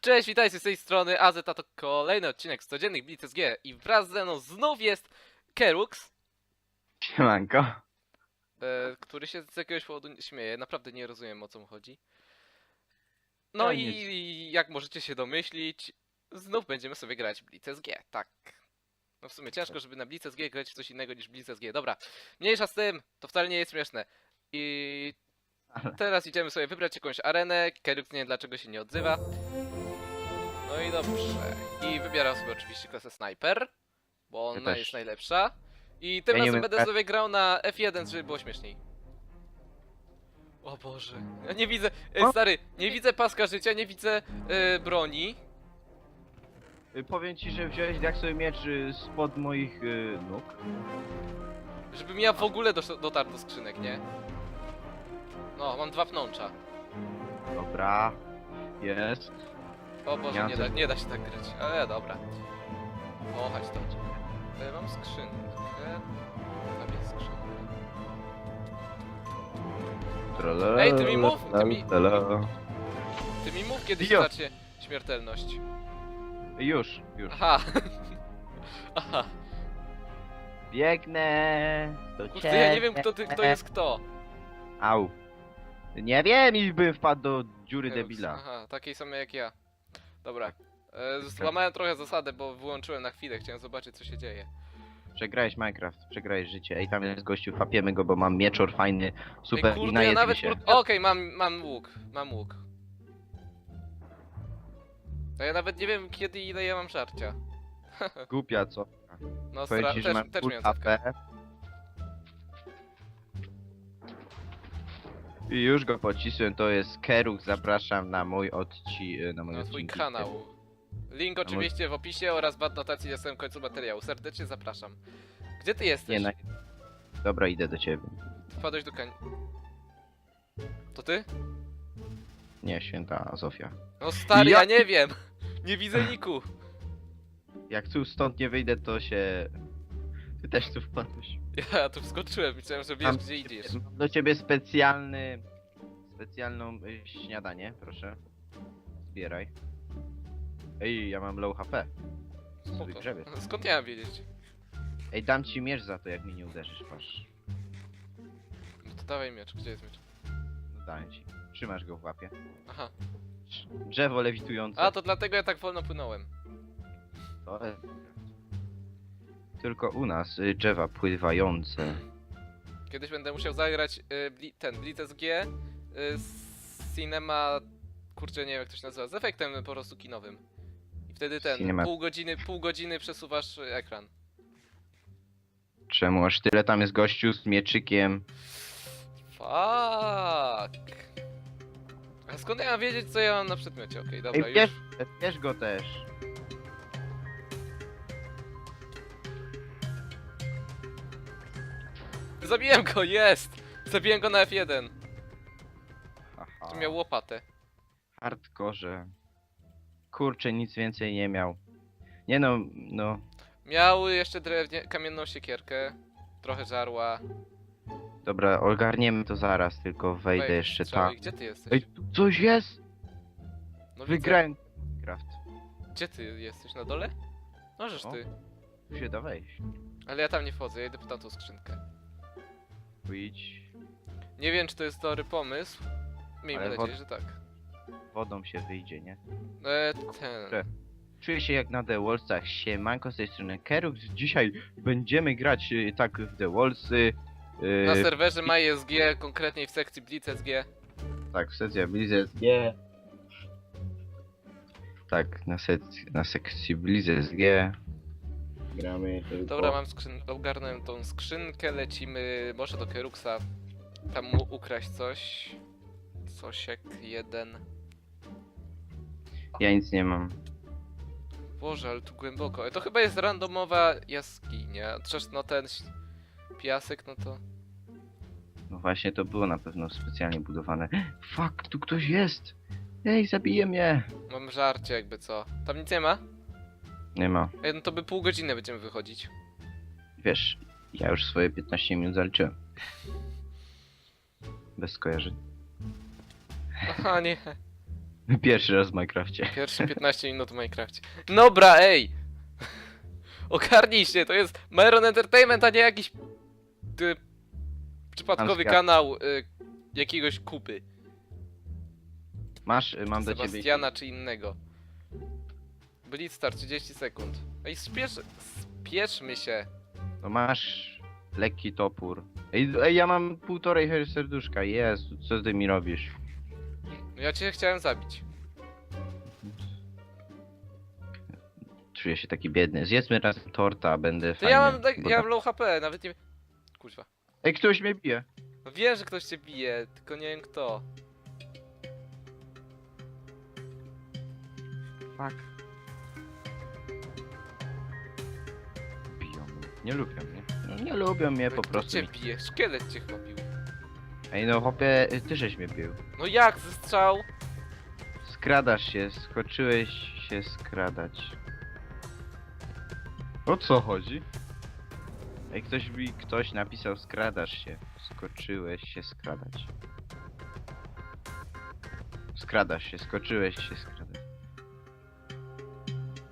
Cześć, witajcie z tej strony AZ, a to kolejny odcinek z codziennych Blitz SG i wraz ze mną znów jest Kerux, Siemanko. e, który się z jakiegoś powodu śmieje, naprawdę nie rozumiem o co mu chodzi. No No i, nic. i jak możecie się domyślić, znów będziemy sobie grać Blitz SG, tak. No w sumie ciężko, żeby na Blitz SG grać w coś innego niż Blitz SG. Dobra, mniejsza z tym, to wcale nie jest śmieszne. I Ale- teraz idziemy sobie wybrać jakąś arenę, Kerux nie wiem dlaczego się nie odzywa. No i dobrze. I wybieram sobie oczywiście klasę Sniper, bo Ja ona też. jest najlepsza. I tym Ja nie razem umiem będę grać. sobie grał na F1, żeby było śmieszniej. O Boże, ja nie widzę, e, O! stary, nie widzę paska życia, nie widzę e, broni. Y, Powiem ci, że wziąłeś jak sobie miecz y, spod moich y, nóg. Żebym ja w ogóle dosz- dotarł do skrzynek, nie? No, mam dwa pnącza. Dobra. Jest. O Boże, nie da, nie da się tak grać. Ale dobra. Chodź to. E, mam skrzynkę. Tam jest skrzynka. Ej, ty mi mów, ty mi-. Ty mi mów, kiedy Jo. śmiertelność. Już, już. Aha. Aha. Biegnę do Kurde, ja nie wiem kto, ty, kto jest kto. Au. Nie wiem i bym wpadł do dziury debila. Aha, takiej samej jak ja. Dobra. E, złamałem trochę zasadę, bo wyłączyłem na chwilę, chciałem zobaczyć co się dzieje. Przegrałeś Minecraft, przegrałeś życie. Ej, tam jest gościu, fapiemy go, bo mam mieczor fajny, super Ej, i kurde, ja najedli nawet... się. kur- Okej, mam, mam łuk, mam łuk. To ja nawet nie wiem kiedy i ile ja mam żarcia. Głupia co? No, Powiem stra- ci, że też, mam też full miałem. AP. I już go pocisłem, to jest Keruk, zapraszam na mój odci... na mój Na twój odcinki. kanał. Link oczywiście w opisie oraz w adnotacji na samym końcu materiału. Serdecznie zapraszam. Gdzie ty jesteś? Nie, na... Dobra, idę do ciebie. Wpadłeś do kań... To ty? Nie, święta Zofia. No stary, ja, Ja- nie wiem! Nie widzę niku! Jak tu stąd nie wyjdę, to się... Ty też tu wpadłeś. Ja tu wskoczyłem, myślałem, że wiesz Mam gdzie idziesz. Mam do ciebie specjalny... Specjalną y, śniadanie, proszę. Zbieraj. Ej, ja mam low HP. Spoko. Wygrzebię. Skąd ja mam wiedzieć? Ej, dam ci miecz za to, jak mi nie uderzysz, patrz. No to dawaj miecz, gdzie jest miecz? No daję ci. Trzymasz go w łapie. Aha. Drzewo lewitujące. A, to dlatego ja tak wolno płynąłem. To jest- Tylko u nas y, drzewa pływające. Kiedyś będę musiał zagrać y, bli ten Blitz SG y, z Cinema... Kurczę, nie wiem jak to się nazywa, z efektem po prostu kinowym. I wtedy ten, Cinema- pół godziny, pół godziny przesuwasz y, ekran. Czemu aż tyle tam jest gościu z mieczykiem? Fuck. A skąd ja mam wiedzieć co ja mam na przedmiocie? Okej, dobra, Ej, już. bierz, bierz go też. Zabiłem go, jest! Zabiłem go na F1. Haha. To miał łopatę. Hardkorze. Kurczę, nic więcej nie miał. Nie no, no. Miał jeszcze drewnie, kamienną siekierkę, trochę żarła. Dobra, ogarniemy to zaraz, tylko wejdę Wejdź, jeszcze tam. Gdzie ty jesteś? Ej, tu coś jest! no widzę. Wygrałem Minecraft. Gdzie ty jesteś? Na dole? Możesz O. ty. Tu się da wejść. Ale ja tam nie wchodzę, ja idę po tamtą skrzynkę. Pójdź. Nie wiem, czy to jest dobry pomysł. Miejmy Ale nadzieję, wod- że tak. Wodą się wyjdzie, nie? E, ten. Czuję się jak na The Wallsach. Siemanko z tej strony Kerux. Dzisiaj będziemy grać y, tak w The Wallsy. y, Na serwerze MySG, konkretniej w sekcji Blitz SG. tak, w sekcji BlizzSG. Tak, na, sekcji, na sekcji BlizzSG. Gramy tylko... Dobra, mam skrzyn... ogarnąłem tą skrzynkę, lecimy może do Keruxa. Tam mu ukraść coś. Cosiek jeden. Ja nic nie mam. Boże, ale tu głęboko. E, To chyba jest randomowa jaskinia. Chociaż no ten ś- piasek, no to... No właśnie, to było na pewno specjalnie budowane. Fuck, tu ktoś jest! Ej, zabije mnie! Mam żarcie jakby co. Tam nic nie ma? Nie ma. E, no to by pół godziny będziemy wychodzić. Wiesz, ja już swoje 15 minut zaliczyłem. Bez skojarzeń. Aha, nie. Pierwszy raz w Minecrafcie. Pierwsze 15 minut w Minecrafcie. Dobra, ej! Ogarnij się, to jest Myron Entertainment, a nie jakiś y, przypadkowy Amska. kanał y, jakiegoś kupy. Masz, y, mam do ciebie... Sebastiana czy innego. Blitzstar 30 sekund. Ej, spiesz, spieszmy się. No masz lekki topór. Ej, ej, ja mam półtorej serduszka, Jezu, co ty mi robisz? No ja cię chciałem zabić. Czuję się taki biedny. Zjedzmy razem torta, będę To fajny. ja mam, tak, bo ja tak- mam low HP, nawet nie... Kuźwa. Ej, ktoś mnie bije. No wiem, że ktoś cię bije, tylko nie wiem kto. Fuck. Nie lubią mnie. No, nie lubią mnie po prostu. cię bije? Szkielet cię chyba bił. Ej, no hopie, y, ty żeś mnie bił. No jak, ze strzał? Skradasz się, skoczyłeś się skradać. O co chodzi? Ej, ktoś mi, ktoś napisał skradasz się. Skoczyłeś się skradać. Skradasz się, skoczyłeś się skradać.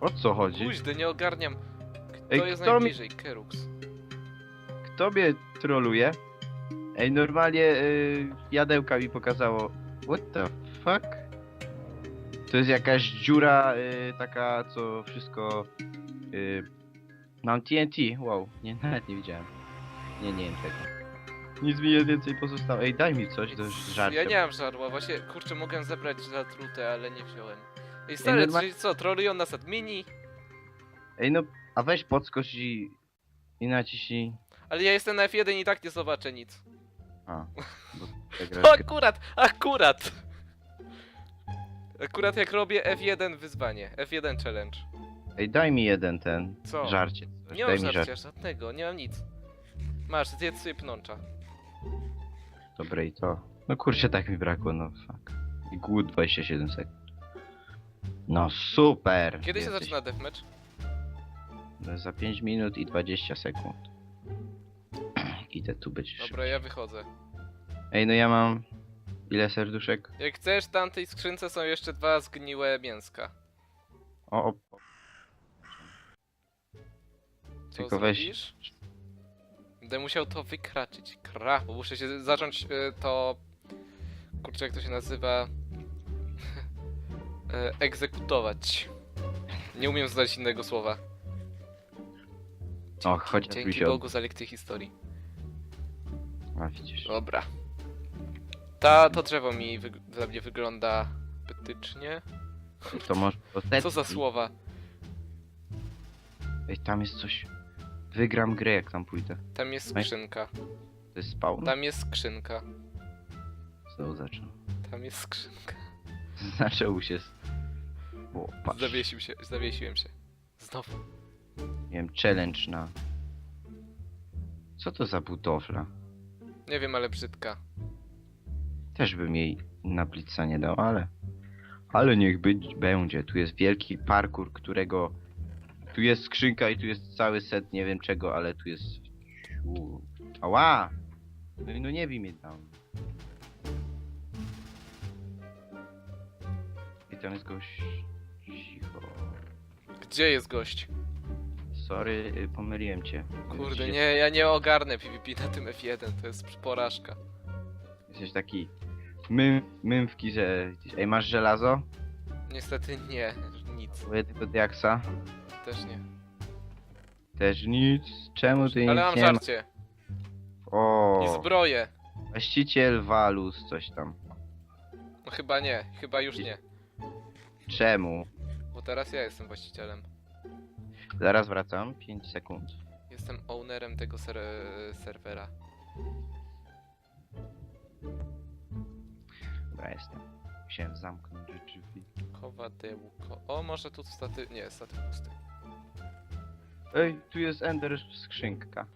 O co chodzi? Kuźdy, nie ogarniam. Kto Ej, jest kto mi- najbliżej? Kerux. Kto mnie troluje? Ej, normalnie y, jadełka mi pokazało. What the fuck? To jest jakaś dziura y, taka, co wszystko... Y, mam TNT, wow, nie, nawet nie widziałem. Nie, nie wiem tego. Nic mi nie więcej pozostało. Ej, daj mi coś do żarcia. Ja nie mam żarła, właśnie, kurczę, mogę zebrać zatrute, ale nie wziąłem. Ej, stary, normalnie- czyli co, trolują nas admini? Ej, no, a weź podskocz i... I naciśnij... Ale ja jestem na F1 i tak nie zobaczę nic. A, bo ta gra No jest- akurat, akurat! Akurat jak robię F1 wyzwanie, F1 challenge. Ej, daj mi jeden ten... Co? Żarcie. Coś. Nie daj mam mi żarcia żadnego, nie mam nic. Masz, zjedz sobie pnącza. Dobre i to. No kurczę, tak mi brakło, no fuck. I głód 27 sekund. No super! Kiedy się jesteś. zaczyna deathmatch? Za 5 minut i 20 sekund. Idę tu być. Dobra, ja wychodzę. Ej, no ja mam... Ile serduszek? Jak chcesz, w tamtej skrzynce są jeszcze dwa zgniłe mięska. O, o. Co Tylko weź- zrobisz? Będę musiał to wykraczyć. Kra, bo muszę się zacząć e, to... Kurczę, jak to się nazywa? E, egzekutować. Nie umiem znaleźć innego słowa. O, chodź tu Dzięki się... Bogu za lekcję historii. A, widzisz. Dobra. Ta, to drzewo mi wyg- dla mnie wygląda petycznie. To może... Co za słowa? Ej, tam jest coś... Wygram grę, jak tam pójdę. Tam jest skrzynka. To jest spawn? Tam jest skrzynka. Znowu zaczął. Tam jest skrzynka. Zaczął się... s- O, patrz. Zawiesił się, zawiesiłem się. Znowu. Nie wiem, challenge na... Co to za budowla? Nie wiem, ale brzydka. Też bym jej na blitza nie dał, ale... Ale niech być będzie. Tu jest wielki parkour, którego... Tu jest skrzynka i tu jest cały set nie wiem czego, ale tu jest... U. Ała! No, i no nie mnie tam. I tam jest gość... Cicho. Gdzie jest gość? Sorry, y, pomyliłem cię. Kurde, nie, ja nie ogarnę PvP na tym F1, to jest porażka. Jesteś taki... Mymwki, że... Ej, masz żelazo? Niestety nie, nic, Bo jednego diaksa? też nie. Też nic. Czemu ty Ale nic mam nie ma? żarcie i O, zbroję. właściciel Walus, coś tam. No chyba nie, chyba już nie. Czemu? Bo teraz ja jestem właścicielem. Zaraz wracam, 5 sekund. Jestem ownerem tego ser serwera. Dobra, jestem. Musiałem zamknąć drzwi. Kowadełko. O, może tu staty... Nie, staty pusty. Ej, tu jest Ender skrzynka.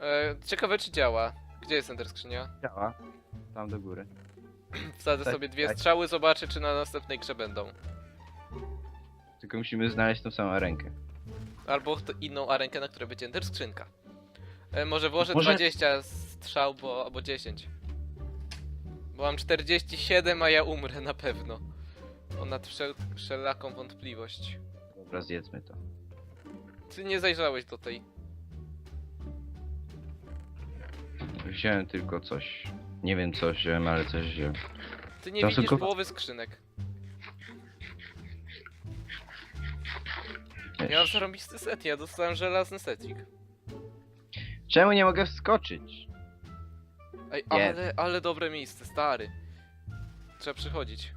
E, ciekawe czy działa. Gdzie jest enter skrzynia? Działa. Tam do góry. Wsadzę Tak, sobie dwie tak. strzały, zobaczę czy na następnej grze będą. Tylko musimy znaleźć tą samą rękę. Albo to inną arenkę, na której będzie enter skrzynka. E, może włożę Może- 20 strzał, bo, albo 10. Bo mam 47, a ja umrę na pewno. Ponad wszel wszelaką wątpliwość. Dobra, zjedzmy to. Ty nie zajrzałeś do tej. Wziąłem tylko coś. Nie wiem co wziąłem, ale coś wziąłem. Ty nie Tam widzisz tylko- połowy skrzynek. Ja mam zarąbisty set, ja dostałem żelazny setik. Czemu nie mogę wskoczyć? Ej, ale, ale dobre miejsce, stary. Trzeba przychodzić.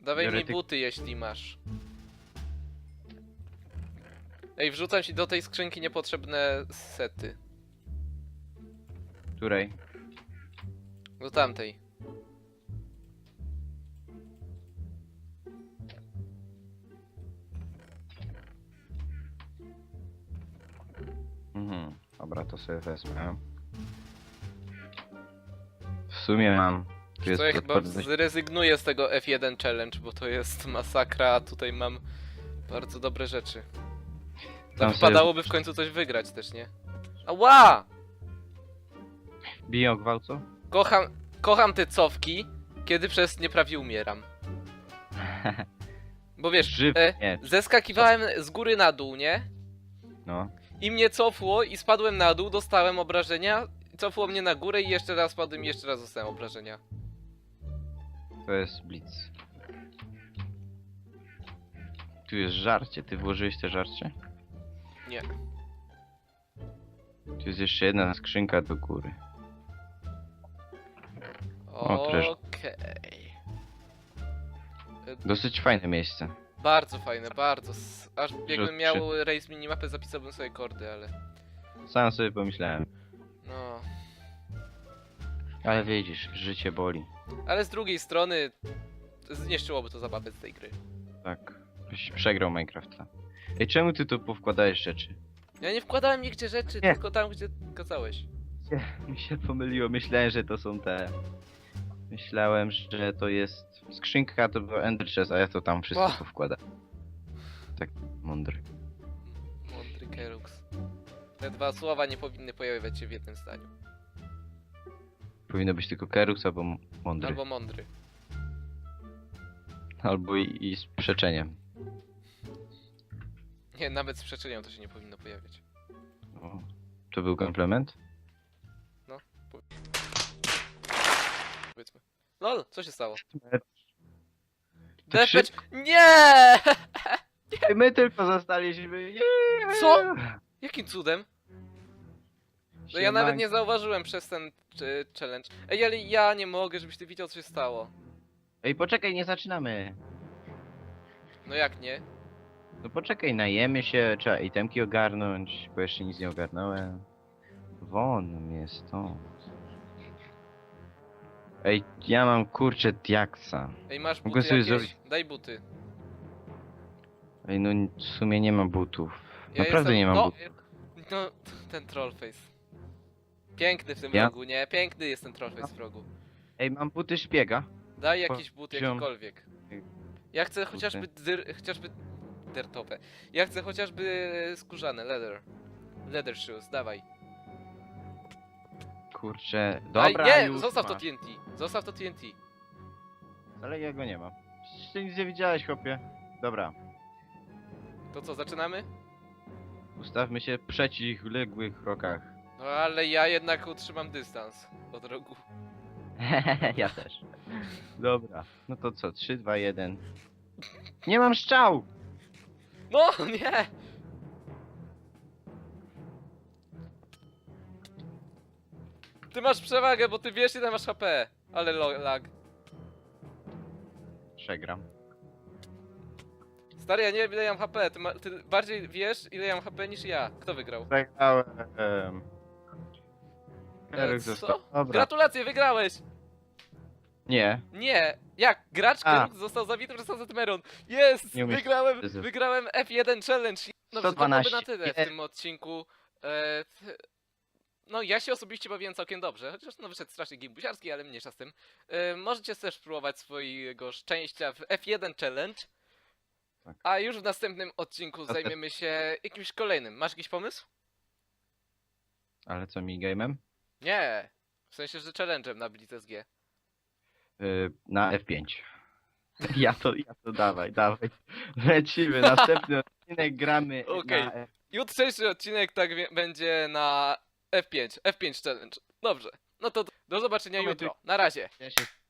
Dawaj Biorę mi ty- buty, jeśli masz. Ej, wrzucam ci do tej skrzynki niepotrzebne sety. Której? Do tamtej. Mhm. Dobra, to sobie wezmę. W sumie mam. Tu jest To ja chyba odporność. zrezygnuję z tego F1 challenge, bo to jest masakra, a tutaj mam bardzo dobre rzeczy. Tam wypadałoby w końcu coś wygrać też, nie? Ała! Biją gwałco? Kocham, kocham te cofki, kiedy przez nie prawie umieram. Bo wiesz, Żyw e, nie. zeskakiwałem z góry na dół, nie? No. I mnie cofło i spadłem na dół, dostałem obrażenia, cofło mnie na górę i jeszcze raz spadłem i jeszcze raz dostałem obrażenia. To jest blitz. Tu jest żarcie. Ty włożyłeś te żarcie? Nie. Tu jest jeszcze jedna skrzynka do góry. O. Okej. Dosyć fajne miejsce. Bardzo fajne, bardzo. S- Aż jakbym miał race minimapę, zapisałbym sobie kordy, ale... Sam sobie pomyślałem. No... Ale widzisz, życie boli. Ale z drugiej strony... Zniszczyłoby to zabawę z tej gry. Tak. Byś przegrał Minecrafta. Ej, czemu ty tu powkładałeś rzeczy? Ja nie wkładałem nigdzie rzeczy, Nie. tylko tam, gdzie kazałeś. Mi się pomyliło, myślałem, że to są te... Myślałem, że to jest skrzynka, to był Ender Chest, a ja to tam wszystko powkładam. Tak mądry. Mądry Kerux. Te dwa słowa nie powinny pojawiać się w jednym zdaniu. Powinno być tylko Kerux albo mądry. Albo, Albo mądry. i, i z przeczeniem. Nie, nawet z przeczenią to się nie powinno pojawiać. O, to był komplement? Powiedzmy. LOL, co się stało? Tak Deathmatch... Nie! Ej, My tylko zostaliśmy. Yeah! Co? Jakim cudem? No ja nawet nie zauważyłem przez ten czy, challenge. Ej, ale ja nie mogę, żebyś ty widział co się stało. Ej, poczekaj, nie zaczynamy. No jak nie? No poczekaj, najemy się, trzeba itemki ogarnąć, bo jeszcze nic nie ogarnąłem. Won mnie stąd. Ej, ja mam kurczę diaksa. Ej, masz Mogę buty sobie jakieś? zrobić- Daj buty. Ej, no w sumie nie mam butów. Ja Naprawdę nie mam no, butów. No, ten trollface. Piękny w tym Ja- rogu, nie? Piękny jest ten trollface w rogu. Ej, mam buty szpiega. Daj jakiś but, Poziom- jakikolwiek. Ja chcę chociażby dyr, chociażby dertowe. Ja chcę chociażby skórzane, leather. Leather shoes, dawaj. Kurczę, dobra, nie, już zostaw to masz. TNT. Zostaw to TNT. Ale ja go nie mam. Przecież Ty nic nie widziałeś, chłopie. Dobra, To co, zaczynamy? ustawmy się w przeciwległych rokach. No ale ja jednak utrzymam dystans od rogu. ja też. Dobra, no to co, 3, 2, 1. Nie mam strzał! No, nie! Ty masz przewagę, bo ty wiesz ile masz HP. Ale lo- lag. Przegram. Stary, ja nie wiem ile ja mam HP. Ty, ma, ty bardziej wiesz ile ja mam HP niż ja. Kto wygrał? Przegrałem. E, co? został. Dobra. Gratulacje, wygrałeś! Nie. Nie! Jak? Gracz, A. który został zabity przez Azatmeron. Jest! Nie Wygrałem, Jezu. wygrałem F1 Challenge. Dobrze, to byłoby 112. na tyle w tym odcinku. E, t- no, ja się osobiście bawiłem całkiem dobrze, chociaż no wyszedł strasznie gimbusiarski, ale mniejsza z tym. E, możecie też spróbować swojego szczęścia w F1 Challenge. Tak. A już w następnym odcinku te- zajmiemy się jakimś kolejnym. Masz jakiś pomysł? Ale co, minigame'em? Nie! W sensie, że challenge'em na Blitz SG. y, na F5. Ja to, ja to dawaj, dawaj. Lecimy, następny odcinek gramy Okej. na F... Jutrzejszy odcinek tak wie- będzie na F5. F5 challenge. Dobrze. No to do zobaczenia jutro. Na razie. Ja się